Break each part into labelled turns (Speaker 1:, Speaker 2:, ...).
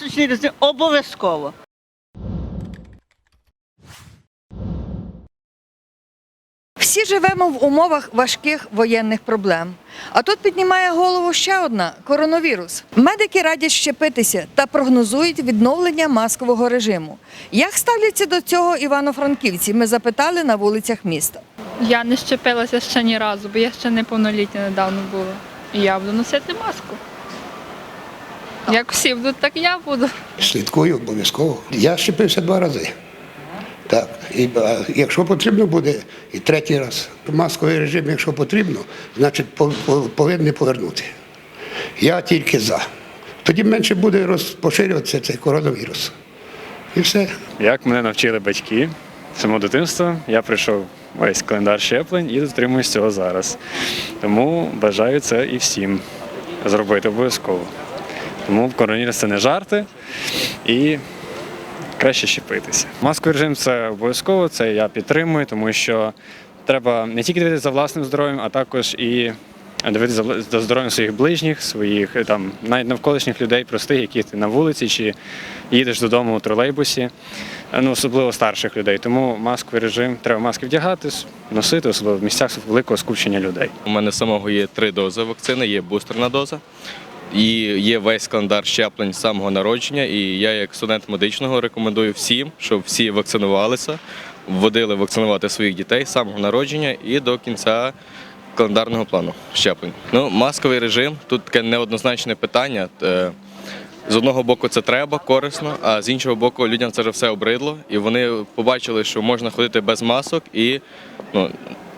Speaker 1: Масочний режим обов'язково.
Speaker 2: Всі живемо в умовах важких воєнних проблем. А тут піднімає голову ще одна коронавірус. Медики радять щепитися та прогнозують відновлення маскового режиму. Як ставляться до цього івано-франківці? Ми запитали на вулицях міста.
Speaker 3: Я не щепилася ще ні разу, бо я ще неповнолітня недавно була. І я буду носити маску. Як всі будуть, так і я буду.
Speaker 4: Слідкую обов'язково. Я щепився два рази. Так. І а, якщо потрібно буде, і третій раз масковий режим, якщо потрібно, значить по- по- повинні повернути. Я тільки за. Тоді менше буде роз- поширюватися цей коронавірус. І все.
Speaker 5: Як мене навчили батьки з самого дитинства, я прийшов весь календар щеплень і дотримуюсь цього зараз. Тому бажаю це і всім зробити обов'язково. Тому коронавірус це не жарти і краще щепитися. Масковий режим це обов'язково, це я підтримую, тому що треба не тільки дивитися за власним здоров'ям, а також і дивитися за здоров'ям своїх ближніх, своїх е, там навіть навколишніх людей, простих, які ти на вулиці чи їдеш додому у тролейбусі, е, ну особливо старших людей. Тому масковий режим треба маски вдягати, носити, особливо в місцях великого скупчення людей.
Speaker 6: У мене самого є три дози вакцини, є бустерна доза. І є весь календар щеплень з самого народження. І я, як студент медичного, рекомендую всім, щоб всі вакцинувалися, вводили вакцинувати своїх дітей з самого народження і до кінця календарного плану щеплень. Ну, масковий режим тут таке неоднозначне питання. Е, З одного боку це треба, корисно, а з іншого боку, людям це вже все обридло, і вони побачили, що можна ходити без масок, і ну,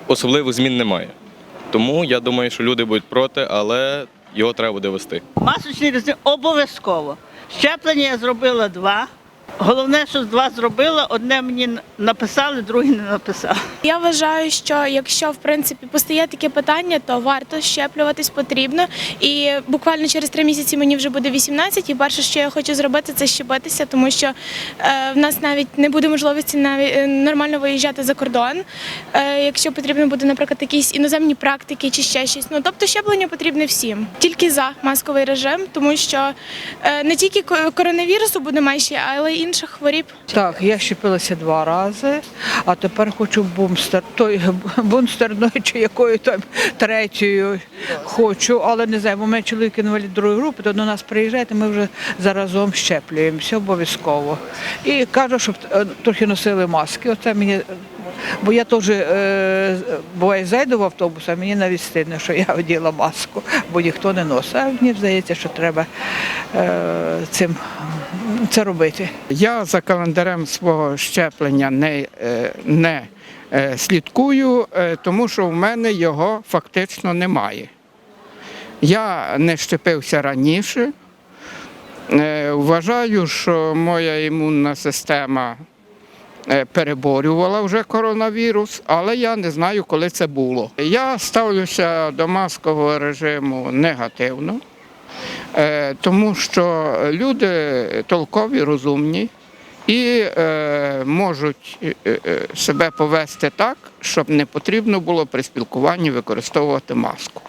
Speaker 6: особливих змін немає. Тому я думаю, що люди будуть проти, але його треба буде вести.
Speaker 1: Масочний режим обов'язково. Щеплення я зробила два. Головне, що два зробила, одне мені написали, друге не написали.
Speaker 7: Я вважаю, що якщо в принципі постає таке питання, то варто щеплюватись потрібно. І буквально через три місяці мені вже буде 18, І перше, що я хочу зробити, це щепитися, тому що е, в нас навіть не буде можливості навіть е, нормально виїжджати за кордон. Е, якщо потрібно буде, наприклад, якісь іноземні практики чи ще щось. Ну тобто щеплення потрібне всім. Тільки за масковий режим, тому що е, не тільки ко- коронавірусу буде менше, але й інших хворіб.
Speaker 8: Так, я щепилася два рази, а тепер хочу бумстер, той бумстерною чи якою там третьою хочу, але не знаю, бо мене чоловік інвалід другої групи, то до нас приїжджаєте, ми вже заразом щеплюємося обов'язково. І кажу, щоб е, трохи носили маски. Оце мені, бо я теж е, буває зайду в автобус, а мені навіть стидно, що я оділа маску, бо ніхто не носить. А мені здається, що треба е, цим це робити.
Speaker 9: Я за календарем свого щеплення не, е, не е, слідкую, е, тому що в мене його фактично немає. Я не щепився раніше. Вважаю, що моя імунна система переборювала вже коронавірус, але я не знаю, коли це було. Я ставлюся до маскового режиму негативно. Е, тому що люди толкові, розумні і е, можуть е, себе повести так, щоб не потрібно було при спілкуванні використовувати маску.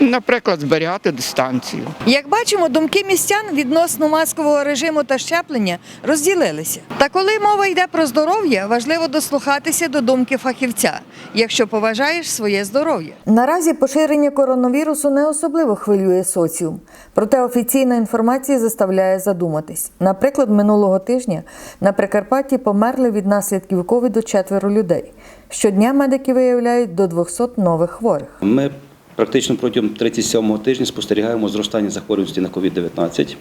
Speaker 9: Наприклад, зберігати дистанцію.
Speaker 2: Як бачимо, думки містян відносно маскового режиму та щеплення розділилися. Та коли мова йде про здоров'я, важливо дослухатися до думки фахівця, якщо поважаєш своє здоров'я. Наразі поширення коронавірусу не особливо хвилює соціум, проте офіційна інформація заставляє задуматись. Наприклад, минулого тижня на Прикарпатті померли від наслідків ковіду четверо людей. Щодня медики виявляють до 200 нових хворих.
Speaker 10: Ми практично протягом 37-го тижня спостерігаємо зростання захворюваності на COVID-19.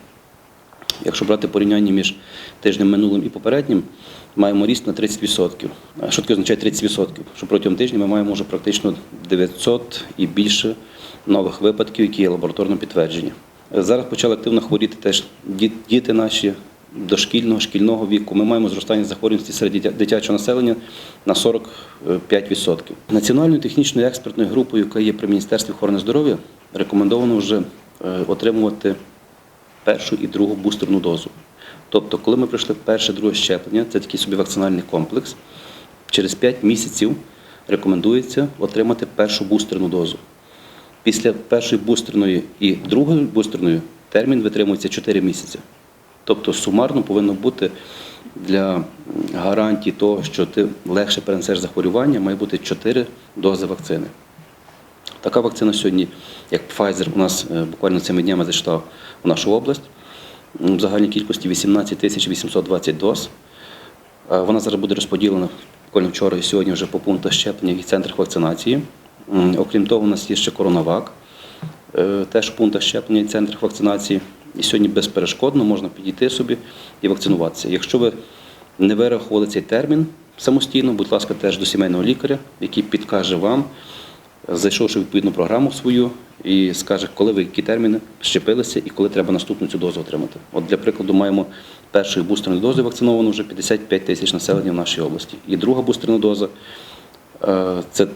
Speaker 10: Якщо брати порівняння між тижнем минулим і попереднім, маємо ріст на 30%. А Що таке означає 30%? Що протягом тижня ми маємо вже практично 900 і більше нових випадків, які є лабораторно підтверджені. Зараз почали активно хворіти теж діти наші дошкільного, шкільного віку. Ми маємо зростання захворюваності серед дитячого населення на 45%. Національною технічною експертною групою, яка є при Міністерстві охорони здоров'я, рекомендовано вже е, отримувати першу і другу бустерну дозу. Тобто, коли ми пройшли перше, друге щеплення, це такий собі вакцинальний комплекс, через 5 місяців рекомендується отримати першу бустерну дозу. Після першої бустерної і другої бустерної термін витримується 4 місяці. Тобто сумарно повинно бути для гарантії того, що ти легше перенесеш захворювання, має бути 4 дози вакцини. Така вакцина сьогодні, як Pfizer, у нас е, буквально цими днями зайшла в нашу область. В загальній кількості 18 тисяч 820 доз. Е, Вона зараз буде розподілена буквально вчора і сьогодні вже по пунктах щеплення і центрах вакцинації. Окрім того, у нас є ще коронавак, е, теж в пунктах щеплення і центрах вакцинації. І сьогодні безперешкодно можна підійти собі і вакцинуватися. Якщо ви не вирахували цей термін самостійно, будь ласка, теж до сімейного лікаря, який підкаже вам, зайшовши відповідну програму свою, і скаже, коли ви які терміни щепилися і коли треба наступну цю дозу отримати. От для прикладу, маємо першої бустерної дози вакциновано вже 55 тисяч населення в нашій області. І друга бустерна доза е, це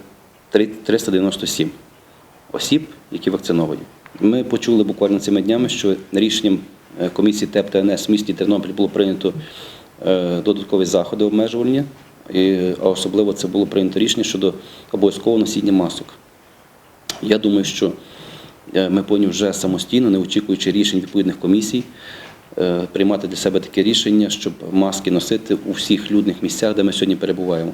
Speaker 10: 397 осіб, які вакциновані. Ми почули буквально цими днями, що рішенням е, комісії ТЕП та НС в місті Тернопіль було прийнято е, додаткові заходи обмежування, і, а особливо це було прийнято рішення щодо обов'язкового носіння масок. Я думаю, що е, ми повинні вже самостійно, не очікуючи рішень відповідних комісій, е, приймати для себе таке рішення, щоб маски носити у всіх людних місцях, де ми сьогодні перебуваємо.